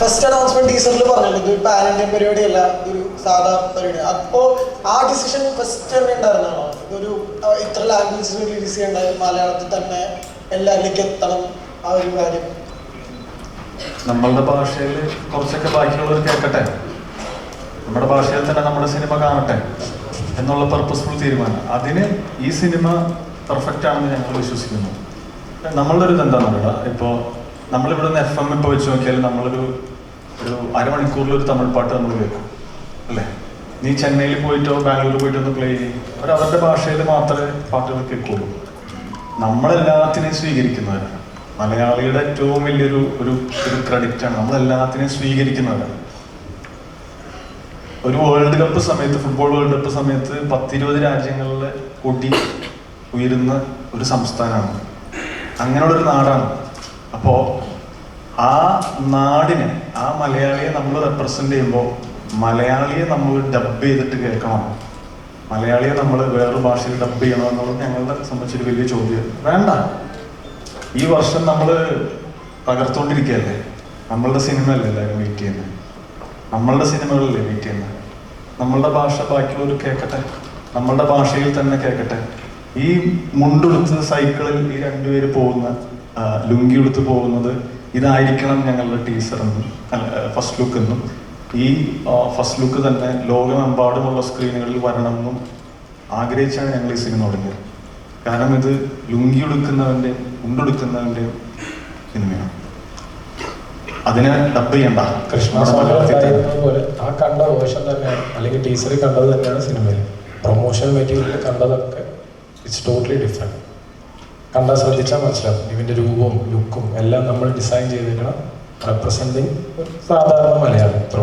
First announcement ടീച്ചറിൽ പറഞ്ഞിട്ടുണ്ട്. ഇത് pan Indian പരിപാടിയല്ല ഇതൊരു സാധാ പരിപാടി അപ്പോ ആ ഡിസിഷൻ ഫസ്റ്റ് തന്നെ ഉണ്ടായിരുന്നാണോ ഇതൊരു ഇത്ര ലാംഗ്വേജ് റിലീസ് ചെയ്യേണ്ട മലയാളത്തിൽ തന്നെ എല്ലാവരിലേക്ക് എത്തണം ആ ഒരു കാര്യം. നമ്മളുടെ ഭാഷയിൽ കുറച്ചൊക്കെ ബാക്കിയുള്ളവർ കേൾക്കട്ടെ? നമ്മുടെ ഭാഷയിൽ തന്നെ നമ്മുടെ സിനിമ കാണട്ടെ എന്നുള്ള പർപ്പസ്ഫുൾ തീരുമാനം. അതിന് ഈ സിനിമ പെർഫെക്റ്റ് ആണെന്ന് ഞങ്ങൾ വിശ്വസിക്കുന്നു. നമ്മളുടെ ഒരു ഇതെന്താണെന്ന് പറയുക ഇപ്പോൾ നമ്മളിവിടെ നിന്ന് എഫ് എം ഇപ്പോൾ വെച്ച് നോക്കിയാൽ നമ്മളൊരു ഒരു അരമണിക്കൂറിൽ ഒരു തമിഴ് പാട്ട് നമ്മൾ കേൾക്കും അല്ലേ? നീ ചെന്നൈയിൽ പോയിട്ടോ ബാംഗ്ലൂരിൽ പോയിട്ടോ ഒന്ന് പ്ലേ ചെയ്യും. അവർ അവരുടെ ഭാഷയിൽ മാത്രമേ പാട്ടുകൾ കേൾക്കുള്ളൂ. നമ്മളെല്ലാത്തിനെയും സ്വീകരിക്കുന്നവരാണ് മലയാളിയുടെ ഏറ്റവും വലിയൊരു ഒരു ഒരു ക്രെഡിറ്റ് ആണ് നമ്മളെല്ലാത്തിനെയും സ്വീകരിക്കുന്നവരാണ് ഒരു വേൾഡ് കപ്പ് സമയത്ത് ഫുട്ബോൾ വേൾഡ് കപ്പ് സമയത്ത് പത്തിരുപത് രാജ്യങ്ങളിലെ കൊടി ഉയരുന്ന ഒരു സംസ്ഥാനമാണ്. അങ്ങനെയുള്ളൊരു നാടാണ്. അപ്പോൾ നാടിനെ ആ മലയാളിയെ നമ്മൾ റെപ്രസെന്റ് ചെയ്യുമ്പോൾ മലയാളിയെ നമ്മൾ ഡബ് ചെയ്തിട്ട് കേൾക്കണം. മലയാളിയെ നമ്മൾ വേറൊരു ഭാഷയിൽ ഡബ് ചെയ്യണം എന്നുള്ളത് ഞങ്ങളുടെ സംബന്ധിച്ചൊരു വലിയ ചോദ്യം. വേണ്ട. ഈ വർഷം നമ്മൾ പകർത്തോണ്ടിരിക്കുകയല്ലേ നമ്മളുടെ സിനിമയല്ലേ എല്ലാവരും വെയിറ്റ് ചെയ്യുന്നത് നമ്മളുടെ സിനിമകളല്ലേ വെയിറ്റ് ചെയ്യുന്നത് നമ്മളുടെ ഭാഷ ബാക്കിയുള്ളവർ കേൾക്കട്ടെ? നമ്മളുടെ ഭാഷയിൽ തന്നെ കേൾക്കട്ടെ? ഈ മുണ്ടെടുത്ത് സൈക്കിളിൽ ഈ രണ്ടുപേര് പോകുന്ന ലുങ്കി എടുത്ത് പോകുന്നത് ഇതായിരിക്കണം ഞങ്ങളുടെ ടീച്ചർ എന്നും ഫസ്റ്റ് ലുക്ക് എന്നും. ഈ ഫസ്റ്റ് ലുക്ക് തന്നെ ലോകമെമ്പാടുമുള്ള സ്ക്രീനുകളിൽ വരണം എന്നും ആഗ്രഹിച്ചാണ് ഞങ്ങൾ ഈ സിനിമ തുടങ്ങിയത്. കാരണം ഇത് ലുങ്കി എടുക്കുന്നവന്റെ ഉണ്ടെടുക്കുന്നവന്റെ സിനിമയാണ് അതിനെ ഡബ് ചെയ്യണ്ട. കൃഷ്ണ പോലെ ആ കണ്ട തന്നെയാണ് അല്ലെങ്കിൽ ടീച്ചറിൽ കണ്ടത് തന്നെയാണ് സിനിമയിൽ പ്രൊമോഷൻ മെറ്റീരിയൽ കണ്ടതൊക്കെ ഇറ്റ്സ് ടോട്ടലി ഡിഫറെന്റ് കണ്ടാൽ ശ്രദ്ധിച്ചാൽ മനസ്സിലാവും. ഇവന്റെ രൂപവും ലുക്കും എല്ലാം നമ്മൾ ഡിസൈൻ ചെയ്തിരിക്കണം. റെപ്രസെന്റിങ് സാധാരണ മലയാളം. ഇത്ര